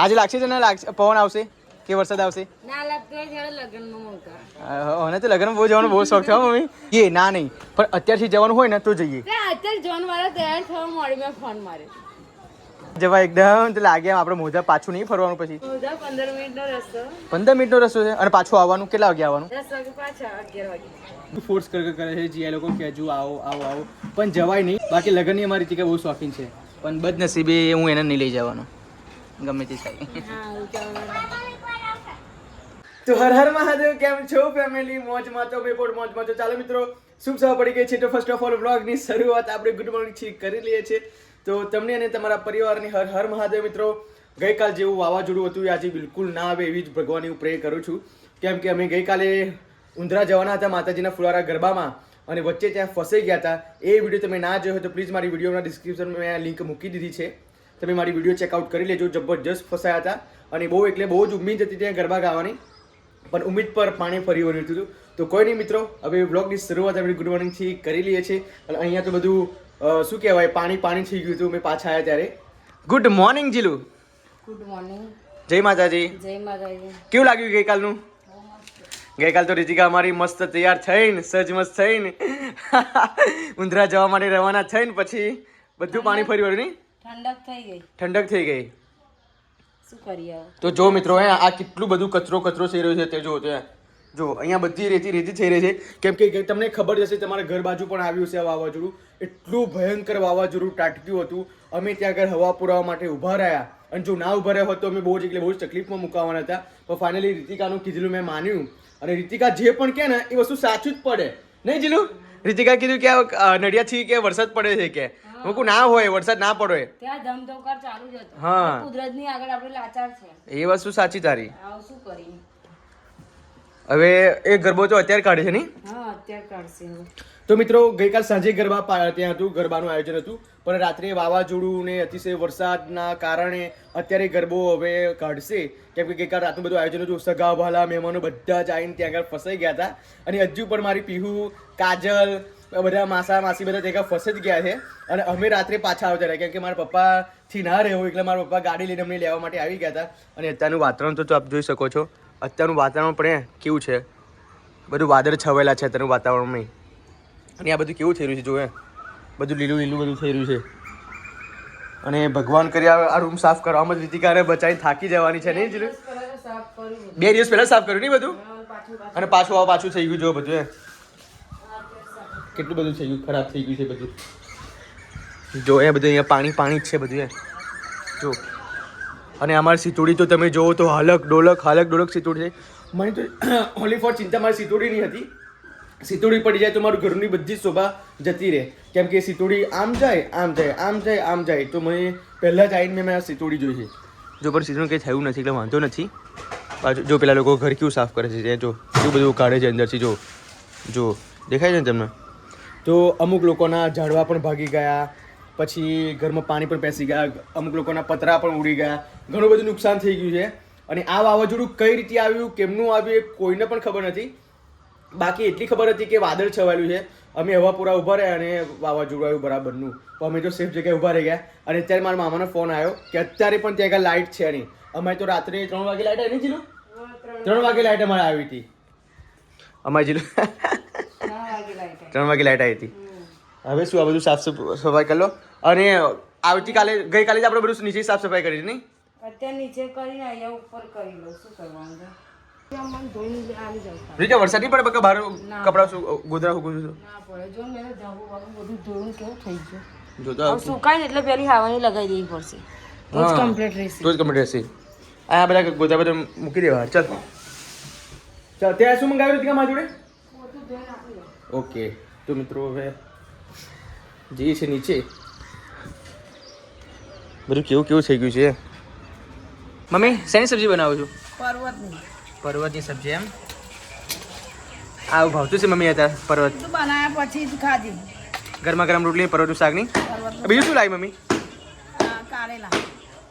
આજે લાગશે છે ને? લાગશે? પવન આવશે કે વરસાદ આવશે? અને તો લગ્ન બહુ જવાનો બહુ શોખ થયો મમ્મી. એ ના નહીં. પણ અત્યારથી જવાનું હોય ને તો જઈએ. અત્યારે જોન વાળા તૈયાર થવા મોડી મેં ફોન માર્યો. જવા એકદમ તો લાગે આપણે મોજા પાછું નહીં ફરવાનું પછી. પંદર મિનિટનો રસ્તો. રસ્તો છે? અને પાછું આવવાનું કેટલા વાગે આવવાનું? દસ વાગે પાછા અગિયાર વાગે. ફોર્સ કરે કરે છે જે લોકો કે હજુ આવો આવો આવો. પણ જવાય નહીં. બાકી લગ્નની અમારી ટીકા બહુ શોખીન છે. પણ બદનસીબે હું એને નહીં લઈ જવાનો. ગમે તે થાય. તો હર હર મહાદેવ કેમ છો ફેમિલી મોજમાં તો બે પોટ મોજમાં તો ચાલો મિત્રો શુભ સભા પડી ગઈ છે. તો ફર્સ્ટ ઓફ ઓલ વ્લોગની શરૂઆત આપણે ગુડ મોર્નિંગથી કરી લઈએ છીએ. તો તમને અને તમારા પરિવારની હર હર મહાદેવ મિત્રો ગઈકાલ જેવું વાવાઝોડું હતું એ આજે બિલકુલ ના આવે એવી જ ભગવાનની હું પ્રે કરું છું. કેમ કે અમે ગઈકાલે ઉંદરા જવાના હતા માતાજીના ફુલારા ગરબામાં અને વચ્ચે ત્યાં ફસાઈ ગયા હતા. એ વીડિયો તમે ના જોયો હોય તો પ્લીઝ મારી વિડીયોના ડિસ્ક્રિપ્શનમાં મેં લિંક મૂકી દીધી છે. તમે મારી વીડિયો ચેકઆઉટ કરી લેજો. જબરજસ્ત ફસાયા હતા. અને બહુ એટલે બહુ જ ઉમ્મીદ હતી ત્યાં ગરબા ગાવાની. પણ ઉમ્મીદ પર પાણી ફરી વળ્યું હતું. તો કોઈ નહીં મિત્રો હવે બ્લોગની શરૂઆત આપણે ગુડ મોર્નિંગથી કરી લઈએ છીએ. અને અહીંયા તો બધું શું કહેવાય પાણી પાણી થઈ ગયું હતું. મેં પાછા આવ્યા ત્યારે. Good morning Jilu. Good morning જય માતાજી. જય માતાજી. કેવું લાગ્યું ગઈકાલનું? ગઈકાલ તો રીતિકા અમારી મસ્ત તૈયાર થઈને સજ મસ્ત થઈને ઉંદરા જવા માટે રવાના થઈને પછી બધું પાણી ફરી વળ્યું નહીં? ઠંડક થઈ ગઈ. ઠંડક થઈ ગઈ. શું કરીએ તો જો મિત્રો હે આ કેટલું બધું કચરો કચરો થઈ રહ્યો છે તે જો તે જો અહીંયા બધી રેતી રેતી થઈ રહી છે. કેમ કે તમને ખબર જ હશે તમારા ઘર બાજુ પણ આવ્યું છે વાવાઝોડું. એટલું ભયંકર વાવાઝોડું ટાટક્યું હતું. અમે ત્યાં આગળ હવા પુરાવા માટે ઊભા રહ્યા. અને જો ના ઊભા રહ્યા હોત તો અમે બહુ જ એટલે બહુ જ તકલીફમાં મુકાવાના હતા. પણ ફાઇનલી રીતિકાનું કીધેલું મેં માન્યું. અને રીતિકા જે પણ કહે ને એ વસ્તુ સાચું જ પડે. નહીં જીલું? રીતિકા કીધું કે નડિયાથી કે વરસાદ પડે છે કે? કહું ના હોય વરસાદ ના પડે. ત્યાં ધમધોકાર ચાલુ જ હતો. હા. કુદરતની આગળ આપણે લાચાર છે. એ વસ્તુ સાચી તારી. આવું શું કરી હવે એ ગરબો તો અત્યારે કાઢે છે નહીં હા અત્યારે કાઢશે તો મિત્રો, ગઈકાલ સાંજે ગરબા ત્યાં હતું, ગરબાનું આયોજન હતું, પણ રાત્રે વાવાઝોડું ને અતિશય વરસાદના કારણે અત્યારે ગરબો હવે કાઢશે. કેમ કે ગઈકાલ રાતનું બધું આયોજન હતું, સગા ભાલા મહેમાનો બધા જ આવીને ત્યાં આગળ ફસાઈ ગયા હતા. અને હજુ પણ મારી પીહુ, કાજલ બધા માસા, માસી બધા ત્યાં ફસાઈ જ ગયા છે. અને અમે રાત્રે પાછા આવતા રહ્યા, કેમ કે મારા પપ્પાથી ના રહેવું એટલે મારા પપ્પા ગાડી લઈને અમને લેવા માટે આવી ગયા હતા. અને અત્યારનું વાતાવરણ તો આપ જોઈ શકો છો. અત્યારનું વાતાવરણ પણ કેવું છે? બધું વાદળ છવાયેલા છે અત્યારનું વાતાવરણમાં. અને આ બધું કેવું થઈ રહ્યું છે જોવે? બધું લીલું લીલું બધું થઈ રહ્યું છે. અને ભગવાન કરી આ રૂમ સાફ કરવામાં જ રીતિકારે બચાવી થાકી જવાની છે નહીં જીલું બે દિવસ પહેલા સાફ કર્યું નહીં બધું? અને પાછું આ પાછું થઈ ગયું જો બધું કેટલું બધું થઈ ગયું ખરાબ થઈ ગયું છે બધું. જો એ બધું અહીંયા પાણી પાણી જ છે બધું એ જો. અને અમારી સીતુડી તો તમે જોવો તો હાલક ડોલક હાલક ડોલક સીતુડી છે. મને તો ઓનલી ફોર ચિંતા મારી સિતોડીની હતી. સિતોડી પડી જાય તો મારું ઘરની બધી જ શોભા જતી રહે. કેમ કે સિતોડી આમ જાય આમ જાય આમ જાય આમ જાય. તો મને પહેલાં જ આવીને મેં આ સિતોડી જોઈ છે. જો પણ સિતોડી કંઈ થયું નથી એટલે વાંધો નથી. પાછું જો પેલા લોકો ઘર કેવું સાફ કરે છે ત્યાં જો કેવું બધું કાઢે છે અંદરથી જો જો દેખાય છે ને તમને? તો અમુક લોકોના ઝાડવા પણ ભાગી ગયા પછી ઘરમાં પાણી પણ પેસી ગયા અમુક લોકોના પતરા પણ ઉડી ગયા. ઘણું બધું નુકસાન થઈ ગયું છે. અને આ વાવાઝોડું કઈ રીતે આવ્યું કેમનું આવ્યું એ કોઈને પણ ખબર નથી. બાકી એટલી ખબર હતી કે વાદળ છવાયેલું છે. અમે હવા પૂરા ઊભા રહ્યા અને વાવાઝોડું આવ્યું બરાબરનું. તો અમે જો સેફ જગ્યાએ ઊભા રહી ગયા. અને અત્યારે મારા મામાનો ફોન આવ્યો કે અત્યારે પણ ત્યાં આગળ લાઇટ છે નહીં. અમે તો રાત્રે ત્રણ વાગે લાઇટ આવી જીલું? ત્રણ વાગે લાઇટ અમારે આવી હતી. અમારે જીલું? ત્રણ વાગે લાઇટ આવી હતી. હવે શું આ બધું સફ- સફાઈ કરી લો. અને આવતીકાલે ગઈકાલે જ આપણે બધું નીચે સાફ સફાઈ કરી નહીં? અત્યારે નીચે કરીને અહીંયા ઉપર કરી લો. શું કરવાનું રીતે વરસાદ નહીં પડે બકા? બહાર. કપડા શું ગોદરા શું છું. જો મેં બધું ધોયું કેવું થઈ ગયું. જો તો સુકાય એટલે પેલી હાવાની લગાવી દેવી પડશે. તો જ કમ્પ્લીટ રહેશે. તો જ કમ્પ્લીટ રહેશે. આ બધા ગોદરા બધા મૂકી દેવા. ચાલ. ચાલ ત્યાં શું મંગાવ્યું હતી મારા જોડે? ઓકે. તો મિત્રો હવે જઈએ છે નીચે. બધું કેવું કેવું થઈ ગયું છે? મમ્મી શેની સબ્જી બનાવું છું? પર્વતની. પર્વતની સબ્જી એમ. આવું ભાવતું છે મમ્મી અત્યારે પર્વત. બનાવ્યા પછી જ ખાધી ગરમા ગરમ રોટલી પર્વતનું શાકની. બીજું શું લાવી મમ્મી? કારેલા.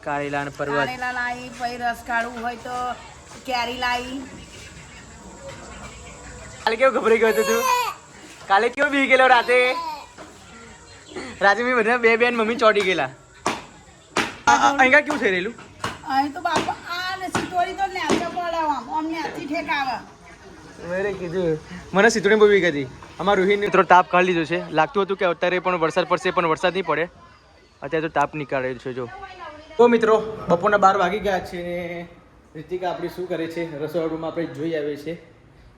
કારેલા અને પર્વત. કારેલા લાવી પછી રસ કાઢવું હોય તો કેરી લાવી કાલે કેવો ગભરાઈ ગયો હતો તું? કાલે કેવો બી ગયેલો રાતે? રાતે મેં બધા બે બેન મમ્મી ચોટી ગયેલા. અહીંયા કેવું થઈ રહેલું? અહીં તો બાપા આ ને સિતોડી તો નેચે પડાવ આમ આમ નેચી ઠેક આવે મેરે કીધું. મને સીતોડી બહુ ગઈ અમારું રોહિત મિત્રો તાપ કાઢી લીધો છે. લાગતું હતું કે અત્યારે પણ વરસાદ પડશે પણ વરસાદ નહીં પડે. અત્યારે તો તાપ નીકળેલ છે જો. તો મિત્રો બપોરના બાર વાગી ગયા છે ને રીતિકા આપણી શું કરે છે? રસોડામાં આપણે જોઈ આવીએ છીએ.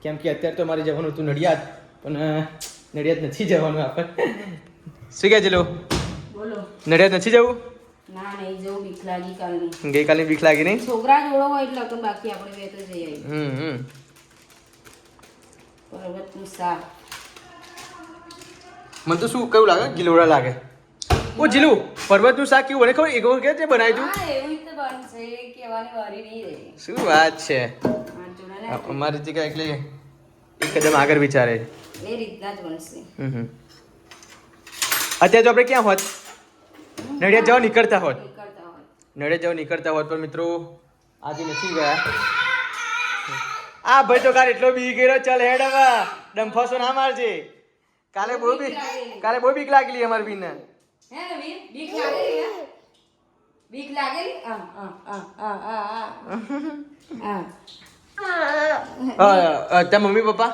કેમ કે અત્યારે તો મારે જવાનું હતું નડિયાદ પણ નડિયાદ નથી જવાનું આપણે. શું કહે છે લો? બોલો. નડિયાદ નથી જવું? ના નહીં જવું બીક લાગી કાલની. ગઈકાલે બીક લાગી નહીં? છોકરા જોડો હોય એટલે તો બાકી આપણે બે તો જઈ આવીએ. હમ હમ. પર્વતનું શાક. મને તો શું કયું લાગે? ગિલોડા લાગે. ઓ જીલું પર્વતનું શાક કેવું બને? ખબર? એક વખત તે એવું વારી નહીં રહે. શું વાત છે? અમારી રીતે એટલે એક કદમ આગળ વિચારે. એ રીતના જ બનશે. હમ હમ. અત્યારે તો આપણે ક્યાં હોત? નડિયાદ જવા નીકળતા હોત. નડિયા નડિયાદ જવા નીકળતા હોત પણ મિત્રો આજે નથી ગયા. આ ભાઈ તો કાલે એટલો બી ગયો ચાલ હેડ હવે ડંફાસો ના મારજે. કાલે બહુ બી કાલે બહુ બીક લાગેલી અમારી બીને બીક લાગેલી બીક લાગેલી? આ આ આ આ આ આ મમ્મી પપ્પા?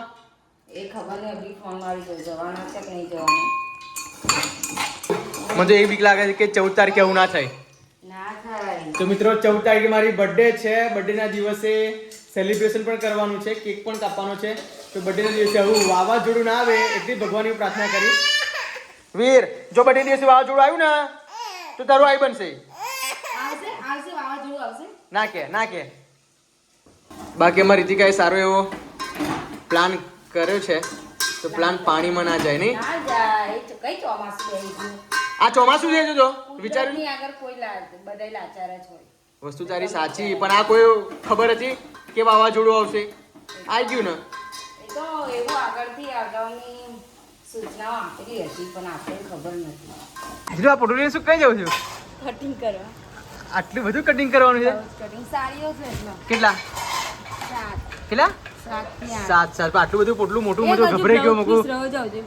એ ખબર નહીં અભી ફોન મારી જવાના છે કે નહીં જવાના? મને તો એ બીક લાગે છે કે ચૌદ તારીખે એવું ના થાય. તો મિત્રો ચૌદ તારીખે મારી બર્થડે છે. બર્થડેના દિવસે સેલિબ્રેશન પણ કરવાનું છે. કેક પણ કાપવાનો છે. તો બર્થડેના દિવસે આવું વાવાઝોડું ના આવે એટલી ભગવાનની પ્રાર્થના કરી વીર જો બર્થડે દિવસે વાવાઝોડું આવ્યું ને તો તારું આઈ બનશે. ના કે ના કે. બાકી અમારી રીતિકાએ સારો એવો પ્લાન કર્યો છે. તો પ્લાન પાણીમાં ના જાય નહીં? આ ચોમાસું છે જો વિચાર કુદરતની આગળ કોઈ બધા લાચાર જ હોય. વસ્તુ તારી સાચી પણ આ કોઈ ખબર હતી કે વાવાઝોડું આવશે? આવી ગયું ને? તો એવું આગળથી અગાઉની સૂચનાઓ આપેલી હતી પણ આપણને ખબર નથી. હજુ આ શું કહી જાઉં છું? કટિંગ કરવા. આટલું બધું કટિંગ કરવાનું છે? કટિંગ સાડીઓ છે કેટલા? કેટલા? સાત સાત આટલું બધું પોટલું મોટું મોટું ગભરાઈ ગયો મૂકું.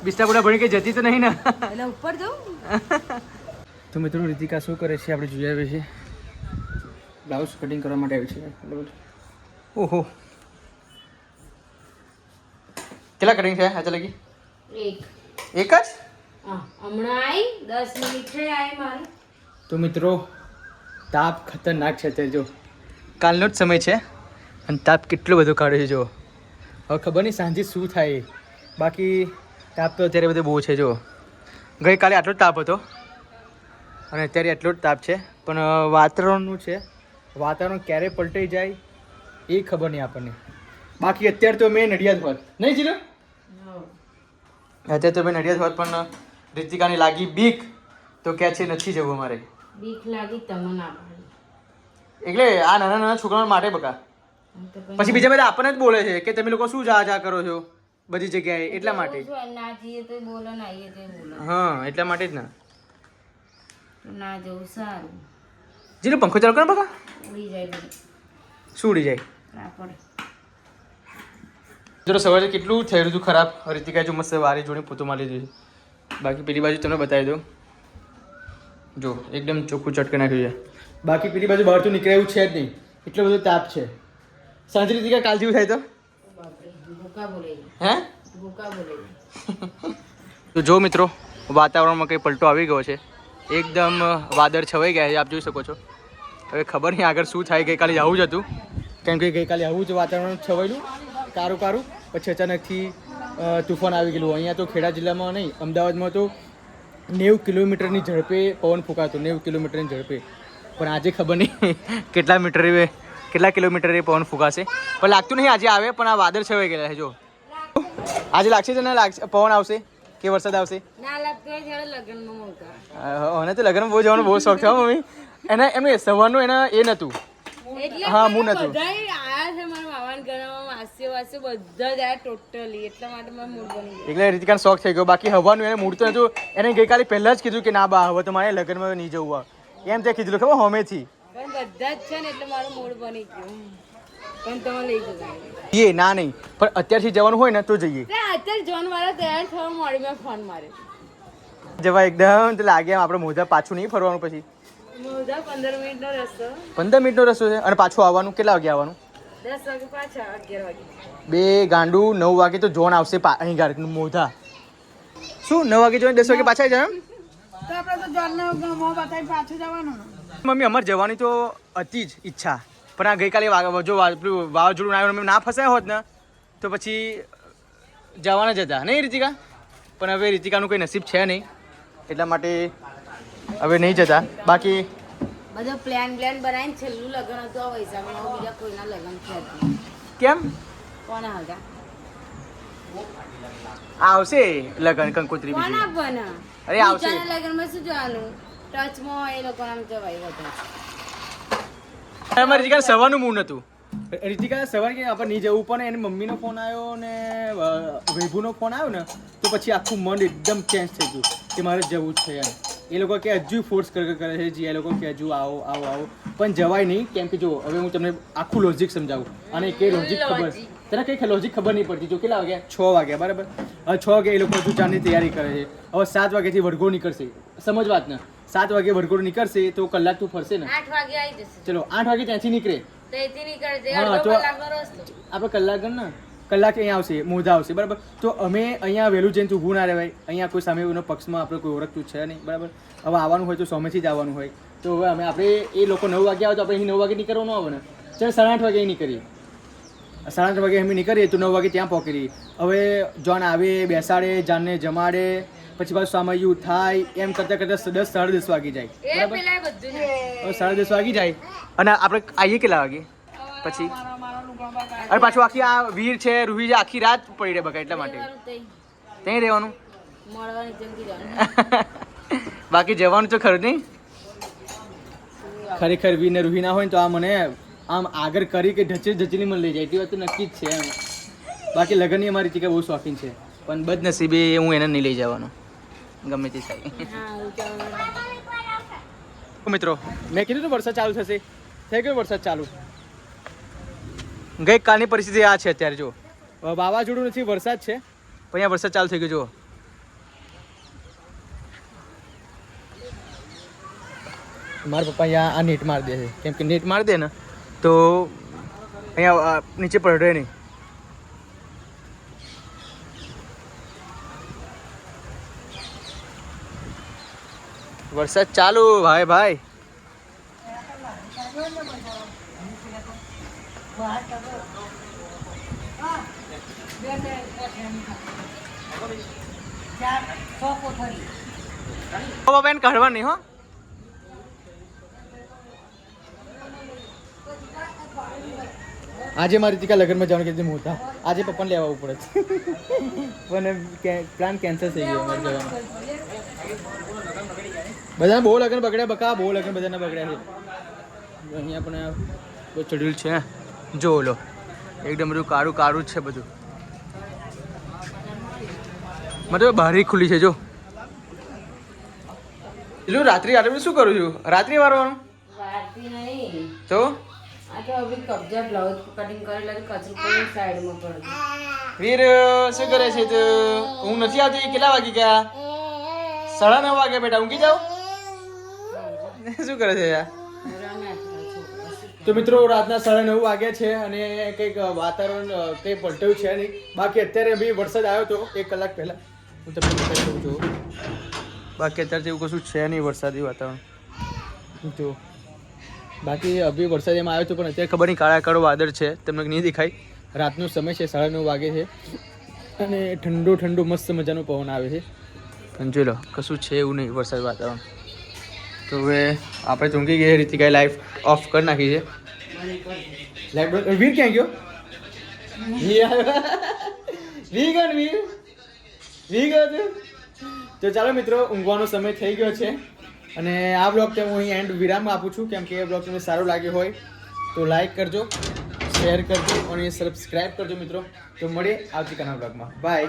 બિસ્તા બોલા ભણી કે જતી તો નહીં ને. એટલે ઉપર જાઉં તો મિત્રો રીતિકા શું કરે છે આપણે જોઈ આવીએ છીએ. બ્લાઉઝ કટિંગ કરવા માટે આવી છે. ઓહો. કેટલા કટિંગ છે? આજે લગી એક. એક જ? હમણાં આવી દસ મિનિટ થઈ આવી મારે. તો મિત્રો તાપ ખતરનાક છે અત્યારે જો. કાલનો જ સમય છે. અને તાપ કેટલો બધો કાઢ્યો છે જો હવે ખબર નહીં સાંજે શું થાય. બાકી તાપ તો અત્યારે બધે બહુ છે જો. ગઈકાલે આટલો જ તાપ હતો. અને અત્યારે એટલો જ તાપ છે. પણ વાતાવરણનું છે. વાતાવરણ ક્યારે પલટાઈ જાય એ ખબર નહીં આપણને. બાકી અત્યારે તો મેં નડિયાદ હોત. નહીં જીરો અત્યારે તો મેં નડિયાદ હોત પણ રીતિકાની લાગી બીક. તો ક્યાં છે નથી જવું અમારે. બીક લાગી તમને એટલે આ નાના નાના છોકરાઓ માટે બકા. પછી બીજા બધા આપણને જ બોલે છે કે તમે લોકો શું જા જા કરો છો બધી જગ્યાએ? એટલા માટે. ના જઈએ તો બોલો ના આવીએ તો બોલો. હા એટલા માટે જ ના. ના જવું સારું. જીલો પંખો ચાલુ કરો બકા ઉડી જાય શું ઉડી જાય? ના જરો સવારે કેટલું થયેલું હતું ખરાબ? રીતિકા જો મસ્ત વારી જોડે પોતું મારી દીધું બાકી પેલી બાજુ તમને બતાવી દઉં. જો એકદમ ચોખ્ખું ચટકે નાખ્યું છે. બાકી પેલી બાજુ બહાર તો નીકળે એવું છે જ નહીં. એટલો બધો તાપ છે. સાંજે રીતિકા કાલ જેવું થાય તો? હે? તો જો મિત્રો વાતાવરણમાં કંઈ પલટો આવી ગયો છે. એકદમ વાદળ છવાઈ ગયા છે આપ જોઈ શકો છો. હવે ખબર નહીં આગળ શું થાય ગઈકાલે આવું જ હતું. કેમ કે ગઈકાલે આવું જ વાતાવરણ છવાયેલું કારું કારું. પછી અચાનકથી તુફાન આવી ગયેલું. અહીંયા તો ખેડા જિલ્લામાં નહીં અમદાવાદમાં તો નેવું કિલોમીટરની ઝડપે પવન ફૂંકાતો નેવું કિલોમીટરની ઝડપે. પણ આજે ખબર નહીં કેટલા મીટરે કેટલા કિલોમીટર એ પવન ફૂંકાશે? પણ લાગતું નહીં આજે આવે પણ આ વાદળ છવાઈ ગયેલા છે જો. આજે લાગશે છે ને? લાગશે. પવન આવશે કે વરસાદ આવશે? લગ્નમાં મને તો લગ્ન બહુ જવાનું બહુ શોખ થયો મમ્મી. એને એમને સવારનું એના એ નહોતું. હા, હું નહોતું. એટલા ગયું. રીતિકાને શોખ થઈ ગયો. બાકી હવાનું એને મૂડ તો નહોતું. એને ગઈકાલે પહેલાં જ કીધું કે ના બા હવે તો મારે લગ્નમાં નહીં જવું. એમ તે કીધું ખબર હોમેથી. પણ બધા જ છે ને એટલે મારું મૂડ બની ગયું. પણ તમે લઈ જતા એ ના નહીં. પણ અત્યારથી જવાનું હોય ને તો જઈએ. અત્યારે જોન વાળા તૈયાર થવા મળી મેં ફોન માર્યો. જવા એકદમ તો લાગે આપણે મોઢા પાછું નહીં ફરવાનું પછી. પંદર મિનિટનો રસ્તો. પંદર મિનિટનો રસ્તો છે. અને પાછું આવવાનું કેટલા વાગે આવવાનું? દસ વાગે પાછા અગિયાર વાગે. બે ગાંડું નવ વાગે તો જોન આવશે અહીં ગાડ મોધા શું નવ વાગે જોઈને દસ વાગે પાછા જાય તો આપણે તો જોનને મોં બતાવી પાછું જવાનું. મમ્મી અમારે જવાની તો હતી જ ઈચ્છા. પણ આ ગઈકાલે જો પેલું વાવાઝોડું આવ્યું અમે ના ફસાયા હોત ને તો પછી જવાના જ હતા. નહીં રીતિકા? પણ હવે રીતિકાનું કોઈ નસીબ છે નહીં. એટલા માટે હવે નહીં જતા. બાકી બધો પ્લાન પ્લાન બનાવીને છેલ્લું લગ્ન હતું. આ વૈશાખમાં બીજા કોઈના લગ્ન થયા કેમ? કોના હતા આવશે લગન કંકોત્રી બીજી. અરે આવશે. લગ્નમાં શું જવાનું? ટચમાં એ લોકોને આમ જવાય વધારે અમારે રીતિકા સવારનું મૂડ હતું રીતિકા સવારે કે આપણે નહીં જવું પણ એની મમ્મીનો ફોન આવ્યો ને વૈભુનો ફોન આવ્યો ને તો પછી આખું મન એકદમ ચેન્જ થઈ ગયું કે મારે જવું જ છે એમ. એ લોકો કે હજુ ફોર્સ કરે કરે છે જે એ લોકો કે હજુ આવો આવો આવો. પણ જવાય નહીં કેમ કે જો હવે હું તમને આખું લોજિક સમજાવું. અને કે લોજિક ખબર. તને કઈ લોજિક ખબર નહીં પડતી. જો કેટલા વાગ્યા? છ વાગ્યા બરાબર? હવે છ વાગે એ લોકો હજુ ચાની તૈયારી કરે છે. હવે સાત વાગ્યાથી વડગો નીકળશે. સમજ વાત ને. સાત વાગે વડગો નીકળશે તો કલાક તું ફરશે ને. આઠ વાગે આવી જશે. ચલો આઠ વાગે ત્યાંથી નીકળે. તો નીકળશે હા, તો- આપણે કલાક ગણ ને કલાક અહીંયા આવશે મોઢા આવશે બરાબર? તો અમે અહીંયા વહેલું જઈને ઊભું ના રહેવાય. અહીંયા કોઈ સામે એનો પક્ષમાં આપણે કોઈ ઓળખતું છે નહીં બરાબર? હવે આવવાનું હોય તો સોમેથી જ આવવાનું હોય. તો હવે અમે આપણે એ લોકો નવ વાગે આવે તો આપણે અહીં નવ વાગે નીકળવાનું આવે ને ચાલ સાડા આઠ વાગે અહીં નીકળીએ. સાડા આઠ વાગે અમે નીકળીએ તો નવ વાગે ત્યાં પહોંચી હવે જોન આવે બેસાડે જાનને જમાડે પછી પાછું સામયું થાય એમ કરતાં કરતાં દસ સાડા દસ વાગી જાય. બરાબર? સાડા દસ વાગી જાય. અને આપણે આવીએ કેટલા વાગે? પછી? અને પાછું આખી આ વીર છે રૂહી છે આખી રાત પડી રહે બકા એટલા માટે. ત્યાં રહેવાનું? બાકી જવાનું તો ખરું નહીં ખરેખર વીર ને રૂહી ના હોય ને તો આ મને આમ આગળ કરી કે ઢચી ઢચીની મને લઈ જાય. એટલી વાત તો નક્કી જ છે એમ. બાકી લગ્નની અમારી ટીકા બહુ શોખીન છે. પણ બદનસીબે હું એને નહીં લઈ જવાનો. ગમે તે થાય. મિત્રો મેં કીધું વરસાદ ચાલુ થશે. થઈ ગયો વરસાદ ચાલુ. ગઈકાલની પરિસ્થિતિ આ છે અત્યારે જો વાવાઝોડું નથી વરસાદ છે. પણ અહીંયા વરસાદ ચાલુ થઈ ગયો જો મારા પપ્પા અહીંયા આ નેટ મારી દે છે. કેમ કે નેટ મારી દે ને તો અહીંયા નીચે પડે નહીં. વરસાદ ચાલુ ભાઈ ભાઈ. બેન કાઢવાની હો. આજે મારી ટીકા લગ્નમાં જવાનું કે મોટા આજે પપ્પાને લેવા આવવું પડે છે. પણ પ્લાન કેન્સલ થઈ ગયો જવાનો. બધાને બહુ લગ્ન બગડ્યા બકા બહુ લગ્ન બધાને બગડ્યા છે. અહીંયા પણ બધું ચડ્યું છે જો લો એકદમ બધું કાળું કાળું જ છે બધું. મતલબ બારી ખુલ્લી છે જો. એટલું રાત્રિ આટલું શું કરું છું? રાત્રિ વારવાનું? તો? વીર શું કરે છે તો? હું નથી આવતી? કેટલા વાગી ગયા? સાડા નવ વાગ્યા બેટા ઊંઘી જાઓ. શું કરે છે યાર? તો મિત્રો, રાતના સાડા નવ વાગ્યા છે અને કંઈક વાતાવરણ કંઈ પલટ્યું છે નહીં. બાકી અત્યારે બી વરસાદ આવ્યો હતો એક કલાક પહેલા. હું તમને બતાવી દઉં બાકી અત્યારે એવું કશું છે નહીં વરસાદી વાતાવરણ. તો બાકી અભી વરસાદ એમાં આવ્યો હતો પણ અત્યારે ખબર નહીં કાળા કાળો વાદળ છે. તમને નહીં દેખાય. રાતનો સમય છે, સાડા નવ વાગે છે. અને ઠંડુ ઠંડુ મસ્ત મજાનું પવન આવે છે. પણ જોઈ લો, કશું છે એવું નહીં વરસાદ વાતાવરણ. તો હવે આપણે ચૂંકી ગઈ રીતિકાએ લાઈફ ઓફ કરી નાખી છે. લાઈફ વીર ક્યાં ગયો? વીર ગયો વીર? વીર ગયો તો ચાલો મિત્રો, ઊંઘવાનો સમય થઈ ગયો છે. અને આ બ્લોગ હું અહીં એન્ડ વિરામ આપું છું, કેમ કે એ બ્લોગ તમને સારો લાગ્યો હોય તો લાઈક કરજો શેર કરજો અને સબસ્ક્રાઈબ કરજો મિત્રો. તો મળીએ આવતીકાલના બ્લોગમાં બાય